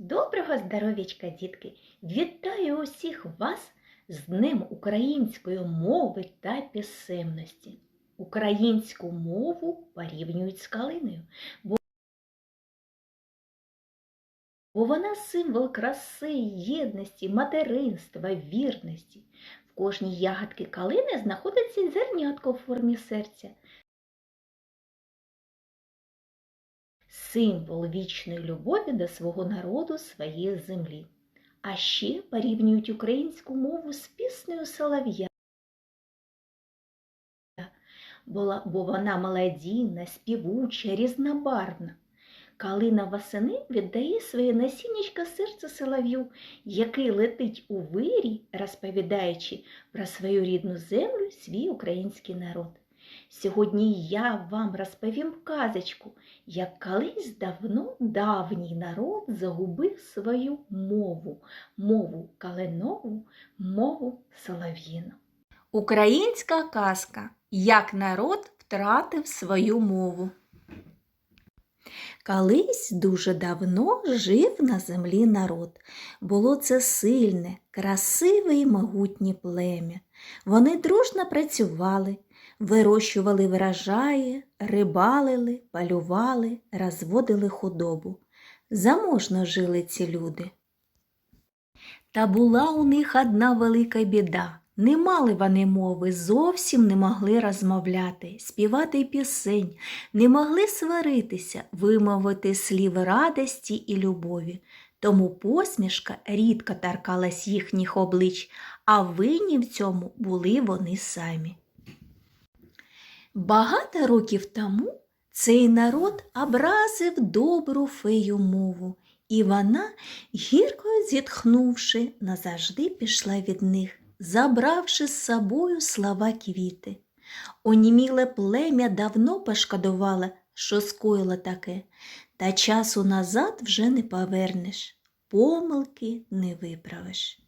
Доброго здоров'ячка, дітки! Вітаю усіх вас з Днем української мови та писемності. Українську мову порівнюють з калиною, бо вона символ краси, єдності, материнства, вірності. В кожній ягодці калини знаходиться зернятко в формі серця. Символ вічної любові до свого народу, своєї землі. А ще порівнюють українську мову з піснею Солов'я, бо вона молодійна, співуча, різнобарвна. Калина восени віддає своє насіннячко серце солов'ю, який летить у вирі, розповідаючи про свою рідну землю, свій український народ. Сьогодні я вам розповім казочку, як колись давно давній народ загубив свою мову, мову калинову, мову солов'їну. Українська казка Як народ втратив свою мову. Колись дуже давно жив на землі народ. Було це сильне, красиве і могутнє плем'я. Вони дружно працювали, вирощували врожаї, рибалили, полювали, розводили худобу. Заможно жили ці люди. Та була у них одна велика біда. Не мали вони мови, зовсім не могли розмовляти, співати пісень, не могли сваритися, вимовити слів радості і любові. Тому посмішка рідко торкалась їхніх облич, а винні в цьому були вони самі. Багато років тому цей народ образив добру фею мову, і вона, гірко зітхнувши, назавжди пішла від них, забравши з собою слова квіти. Оніміле плем'я давно пошкодувало, що скоїло таке, та часу назад вже не повернеш, помилки не виправиш.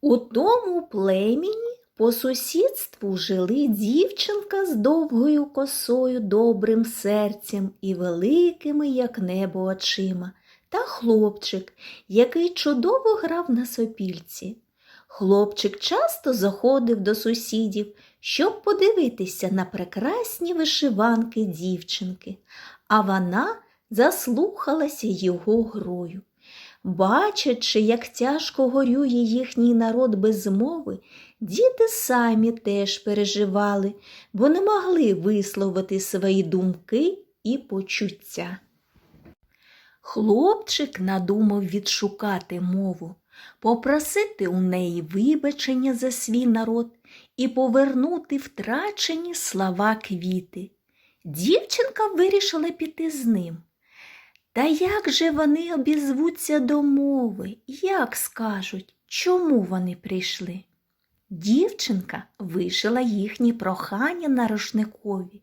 У тому племені по сусідству жили дівчинка з довгою косою, добрим серцем і великими, як небо, очима, та хлопчик, який чудово грав на сопільці. Хлопчик часто заходив до сусідів, щоб подивитися на прекрасні вишиванки дівчинки, а вона заслухалася його грою. Бачачи, як тяжко горює їхній народ без мови, діти самі теж переживали, бо не могли висловити свої думки і почуття. Хлопчик надумав відшукати мову, попросити у неї вибачення за свій народ і повернути втрачені слова квіти. Дівчинка вирішила піти з ним. Та як же вони обізвуться до мови, як скажуть, чому вони прийшли? Дівчинка вишила їхні прохання на рушникові.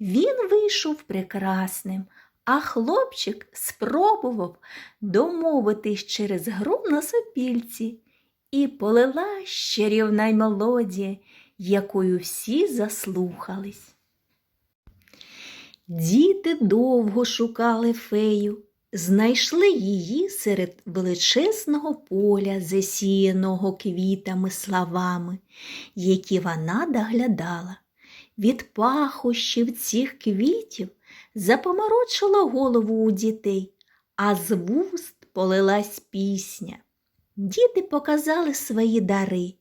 Він вийшов прекрасним, а хлопчик спробував домовитись через гру на сопільці, і полила чарівна мелодія, якою всі заслухались. Діти довго шукали фею, знайшли її серед величезного поля, засіяного квітами словами, які вона доглядала. Від пахощів цих квітів запоморочило голову у дітей, а з вуст полилась пісня. Діти показали свої дари.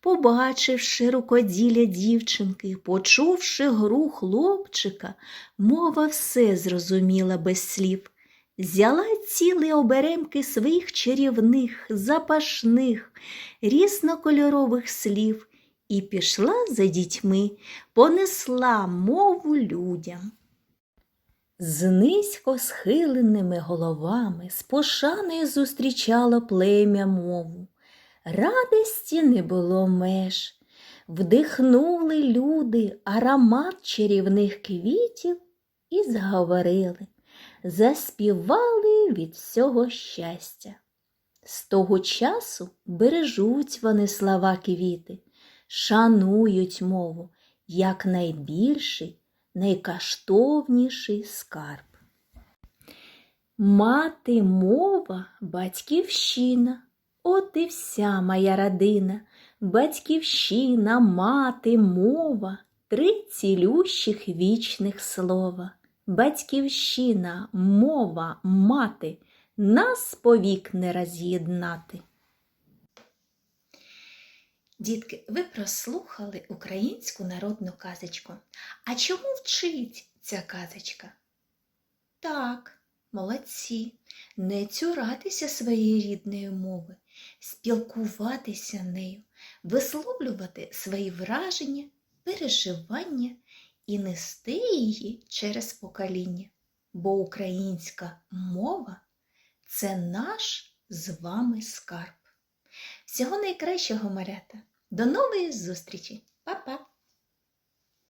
Побачивши рукоділля дівчинки, почувши гру хлопчика, мова все зрозуміла без слів. Взяла цілі оберемки своїх чарівних, запашних, різнокольорових слів і пішла за дітьми, понесла мову людям. З низько схиленими головами з пошаною зустрічало плем'я мову. Радості не було меж. Вдихнули люди аромат чарівних квітів і заговорили, заспівали від всього щастя. З того часу бережуть вони слова квіти, шанують мову як найбільший, найкаштовніший скарб. Мати мова, батьківщина, от і вся моя родина. Батьківщина, мати, мова, три цілющих вічних слова. Батьківщина, мова, мати, нас повік не роз'єднати. Дітки, ви прослухали українську народну казочку. А чому вчить ця казочка? Так, молодці, не цюратися своєї рідної мови, спілкуватися нею, висловлювати свої враження, переживання і нести її через покоління. Бо українська мова це наш з вами скарб. Всього найкращого, Марята! До нової зустрічі! Па-па!